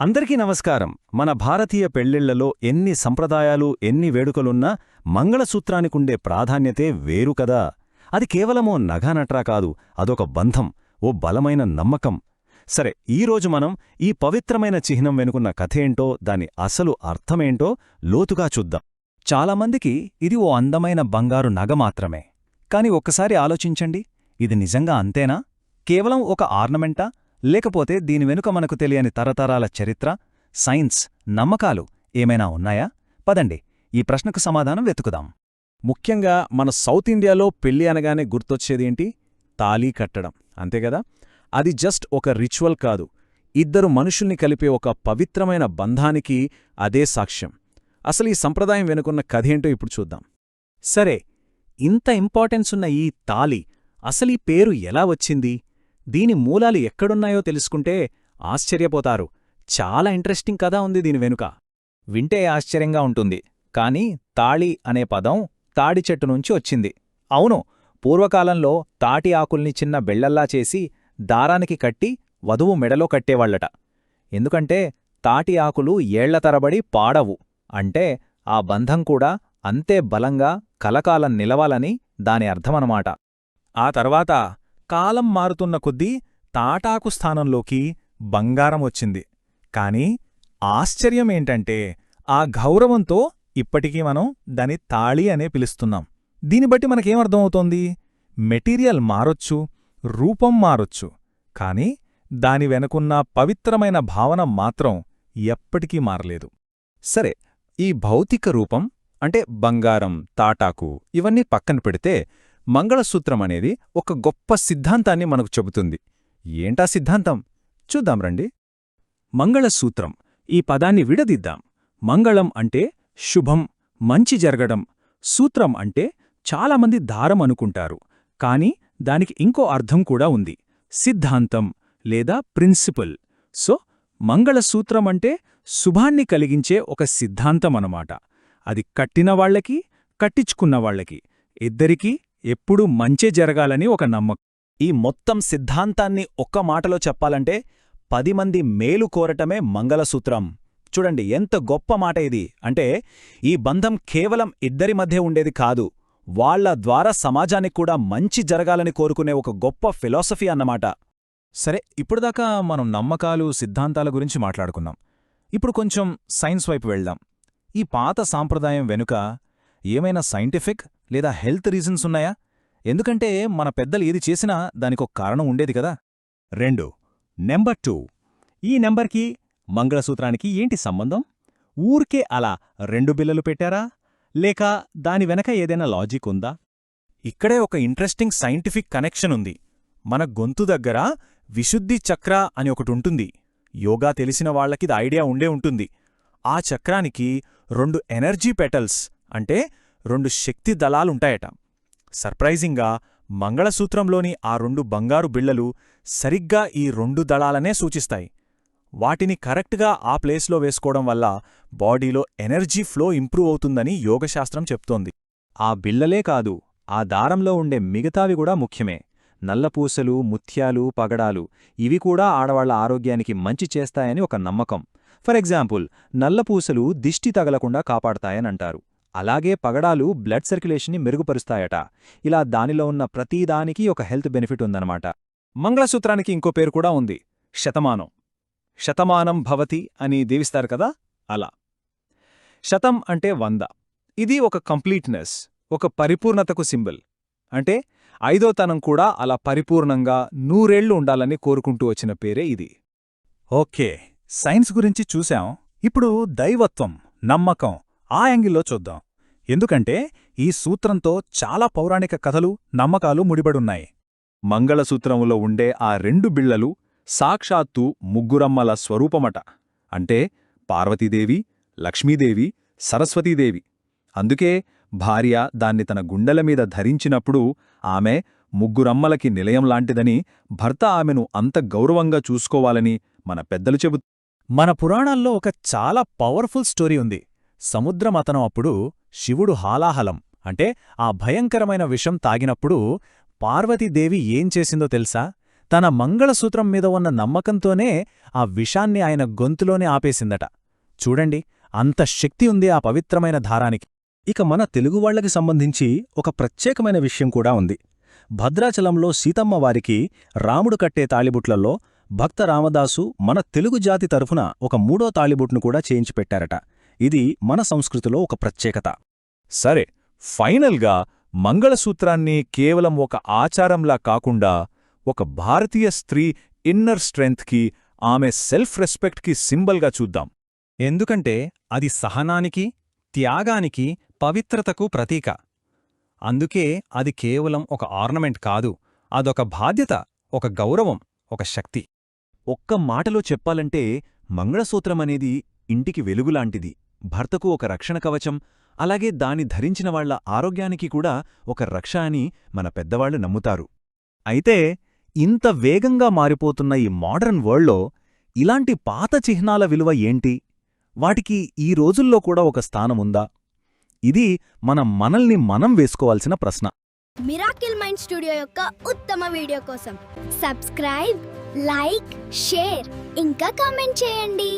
అందరికీ నమస్కారం. మన భారతీయ పెళ్ళిళ్ళలో ఎన్ని సంప్రదాయాలు ఎన్ని వేడుకలున్నా మంగళసూత్రానికుండే ప్రాధాన్యతే వేరు కదా. అది కేవలమో నఘానట్రా కాదు అదొక బంధం ఓ బలమైన నమ్మకం. సరే ఈరోజు మనం ఈ పవిత్రమైన చిహ్నం వెనుకున్న కథేంటో దాని అసలు అర్థమేంటో లోతుగా చూద్దాం. చాలామందికి ఇది ఓ అందమైన బంగారు నగ మాత్రమే. కాని ఒక్కసారి ఆలోచించండి. ఇది నిజంగా అంతేనా? కేవలం ఒక ఆర్నమెంటా? లేకపోతే దీని వెనుక మనకు తెలియని తరతరాల చరిత్ర సైన్స్ నమ్మకాలు ఏమైనా ఉన్నాయా? పదండి ఈ ప్రశ్నకు సమాధానం వెతుకుదాం. ముఖ్యంగా మన సౌత్ ఇండియాలో పెళ్ళి అనగానే గుర్తొచ్చేదేంటి తాళీ కట్టడం. అంతేగదా అది జస్ట్ ఒక రిచువల్ కాదు. ఇద్దరు మనుషుల్ని కలిపే ఒక పవిత్రమైన బంధానికి అదే సాక్ష్యం. అసలు ఈ సంప్రదాయం వెనుకున్న కథేంటో ఇప్పుడు చూద్దాం. సరే ఇంత ఇంపార్టెన్స్ ఉన్న ఈ తాలి అసలీ పేరు ఎలా వచ్చింది? దీని మూలాలు ఎక్కడున్నాయో తెలుసుకుంటే ఆశ్చర్యపోతారు. చాలా ఇంట్రెస్టింగ్ కథ ఉంది దీని వెనుక. వింటే ఆశ్చర్యంగా ఉంటుంది. కాని తాళి అనే పదం తాడి చెట్టు నుంచి వచ్చింది. అవును పూర్వకాలంలో తాటి ఆకుల్ని చిన్న బెళ్ళల్లా చేసి దారానికి కట్టి వధువు మెడలో కట్టేవాళ్ళట ఎందుకంటే తాటి ఆకులు ఏళ్ళ తరబడి పాడవు. అంటే ఆ బంధం కూడా అంతే బలంగా కలకాలం నిలవాలని దాని అర్థమనమాట ఆ తర్వాత కాలం మారుతున్న కొద్దీ తాటాకు స్థానంలోకి బంగారం వచ్చింది. కాని ఆశ్చర్యమేంటంటే ఆ గౌరవంతో ఇప్పటికీ మనం దాని తాళి అనే పిలుస్తున్నాం. దీని బట్టి మనకేమర్థమవుతోంది మెటీరియల్ మారొచ్చు రూపం మారొచ్చు. కాని దాని వెనుకున్న పవిత్రమైన భావన మాత్రం ఎప్పటికీ మారలేదు. సరే ఈ భౌతిక రూపం అంటే బంగారం తాటాకు ఇవన్నీ పక్కన పెడితే మంగళసూత్రం అనేది ఒక గొప్ప సిద్ధాంతాన్ని మనకు చెబుతుంది. ఏంటా సిద్ధాంతం? చూద్దాం రండి. మంగళసూత్రం. ఈ పదాన్ని విడదిద్దాం. మంగళం అంటే శుభం మంచి జరగడం. సూత్రం అంటే చాలామంది దారం అనుకుంటారు. కాని దానికి ఇంకో అర్థం కూడా ఉంది. సిద్ధాంతం లేదా ప్రిన్సిపల్. సో మంగళసూత్రం అంటే శుభాన్ని కలిగించే ఒక సిద్ధాంతం అనమాట అది కట్టినవాళ్ళకి కట్టించుకున్నవాళ్ళకి ఇద్దరికీ ఎప్పుడూ మంచే జరగాలని ఒక నమ్మకం. ఈ మొత్తం సిద్ధాంతాన్ని ఒక్క మాటలో చెప్పాలంటే పది మంది మేలు కోరటమే మంగళసూత్రం. చూడండి ఎంత గొప్ప మాట ఇది. అంటే ఈ బంధం కేవలం ఇద్దరి మధ్య ఉండేది కాదు వాళ్ళ ద్వారా సమాజానికి కూడా మంచి జరగాలని కోరుకునే ఒక గొప్ప ఫిలాసఫీ అన్నమాట. సరే ఇప్పుడుదాకా మనం నమ్మకాలు సిద్ధాంతాల గురించి మాట్లాడుకున్నాం. ఇప్పుడు కొంచెం సైన్స్ వైపు వెళ్దాం. ఈ పాత సాంప్రదాయం వెనుక ఏమైనా సైంటిఫిక్ లేదా హెల్త్ రీజన్స్ ఉన్నాయా? ఎందుకంటే మన పెద్దలు ఏది చేసినా దానికొక కారణం ఉండేది కదా. రెండు నెంబర్ టూ. ఈ నెంబర్కి మంగళసూత్రానికి ఏంటి సంబంధం? ఊరికే అలా రెండు బిల్లలు పెట్టారా? లేక దాని వెనక ఏదైనా లాజిక్ ఉందా? ఇక్కడే ఒక ఇంట్రెస్టింగ్ సైంటిఫిక్ కనెక్షన్ ఉంది. మన గొంతు దగ్గర విశుద్ధి చక్ర అని ఒకటుంటుంది యోగా తెలిసిన వాళ్ళకిది ఐడియా ఉండే ఉంటుంది. ఆ చక్రానికి రెండు ఎనర్జీ పెటల్స్ అంటే రెండు శక్తి దళాలుంటాయట. సర్ప్రైజింగ్గా మంగళసూత్రంలోని ఆ రెండు బంగారు బిళ్ళలు సరిగ్గా ఈ రెండు దళాలనే సూచిస్తాయి. వాటిని కరెక్ట్గా ఆ ప్లేస్లో వేసుకోవడం వల్ల బాడీలో ఎనర్జీ ఫ్లో ఇంప్రూవ్ అవుతుందని యోగశాస్త్రం చెప్తోంది. ఆ బిల్లలే కాదు ఆ దారంలో ఉండే మిగతావి కూడా ముఖ్యమే. నల్లపూసలు ముత్యాలు పగడాలు ఇవి కూడా ఆడవాళ్ళ ఆరోగ్యానికి మంచి చేస్తాయని ఒక నమ్మకం. ఫర్ ఎగ్జాంపుల్ నల్లపూసలు దిష్టి తగలకుండా కాపాడతాయనంటారు. అలాగే పగడాలు బ్లడ్ సర్క్యులేషన్ని మెరుగుపరుస్తాయట. ఇలా దానిలో ఉన్న ప్రతీదానికి ఒక హెల్త్ బెనిఫిట్ ఉందన్నమాట. మంగళసూత్రానికి ఇంకో పేరు కూడా ఉంది. శతమానం. శతమానం భవతి అని దీవిస్తారు కదా? అలా. శతం అంటే వంద. ఇది ఒక కంప్లీట్నెస్ ఒక పరిపూర్ణతకు సింబల్. అంటే ఐదోతనం కూడా అలా పరిపూర్ణంగా నూరేళ్ళు ఉండాలని కోరుకుంటూ వచ్చిన పేరే ఇది. ఓకే. సైన్స్ గురించి చూశాం. ఇప్పుడు దైవత్వం నమ్మకం ఆ యాంగిల్లో చూద్దాం. ఎందుకంటే ఈ సూత్రంతో చాలా పౌరాణిక కథలు నమ్మకాలు ముడిపడున్నాయి. మంగళసూత్రములో ఉండే ఆ రెండు బిళ్ళలు సాక్షాత్తు ముగ్గురమ్మల స్వరూపమట. అంటే పార్వతీదేవి లక్ష్మీదేవి సరస్వతీదేవి. అందుకే భార్య దాన్ని తన గుండెల మీద ధరించినప్పుడు ఆమె ముగ్గురమ్మలకి నిలయం లాంటిదని భర్త ఆమెను అంత గౌరవంగా చూసుకోవాలని మన పెద్దలు చెబు మన పురాణాల్లో ఒక చాలా పవర్ఫుల్ స్టోరీ ఉంది. సముద్రమతనం అప్పుడు శివుడు హాలాహలం. అంటే ఆ భయంకరమైన విషం తాగినప్పుడు పార్వతీదేవి ఏం చేసిందో తెలుసా? తన మంగళసూత్రం మీద ఉన్న నమ్మకంతోనే ఆ విషాన్ని ఆయన గొంతులోనే ఆపేసిందట. చూడండి అంత శక్తి ఉంది ఆ పవిత్రమైన ధారానికి. ఇక మన తెలుగువాళ్ళకి సంబంధించి ఒక ప్రత్యేకమైన విషయం కూడా ఉంది. భద్రాచలంలో సీతమ్మవారికి రాముడు కట్టే తాళిబుట్లలో భక్త రామదాసు మన తెలుగు జాతి తరఫున ఒక మూడో తాళిబుట్ను కూడా చేయించి పెట్టారట ఇది మన సంస్కృతిలో ఒక ప్రత్యేకత. సరే ఫైనల్గా మంగళసూత్రాన్ని కేవలం ఒక ఆచారంలా కాకుండా ఒక భారతీయ స్త్రీ ఇన్నర్ స్ట్రెంగ్త్కి ఆమె సెల్ఫ్ రెస్పెక్ట్కి సింబల్గా చూద్దాం. ఎందుకంటే అది సహనానికి త్యాగానికి పవిత్రతకు ప్రతీక. అందుకే అది కేవలం ఒక ఆర్నమెంట్ కాదు అదొక బాధ్యత ఒక గౌరవం ఒక శక్తి. ఒక్క మాటలో చెప్పాలంటే మంగళసూత్రమనేది ఇంటికి వెలుగులాంటిది. భర్తకు ఒక రక్షణ కవచం అలాగే దాని ధరించిన వాళ్ళ ఆరోగ్యానికి కూడా ఒక రక్ష అని మన పెద్దవాళ్ళు నమ్ముతారు. అయితే ఇంత వేగంగా మారిపోతున్న ఈ మోడర్న్ వరల్డ్లో ఇలాంటి పాత చిహ్నాల విలువ ఏంటి? వాటికి ఈ రోజుల్లో కూడా ఒక స్థానముందా ఇది మన మనల్ని మనం వేసుకోవాల్సిన ప్రశ్న. మిరాకిల్ మైండ్ స్టూడియో యొక్క ఉత్తమ వీడియో కోసం. సబ్స్క్రైబ్ లైక్ షేర్ ఇంకా కామెంట్ చేయండి.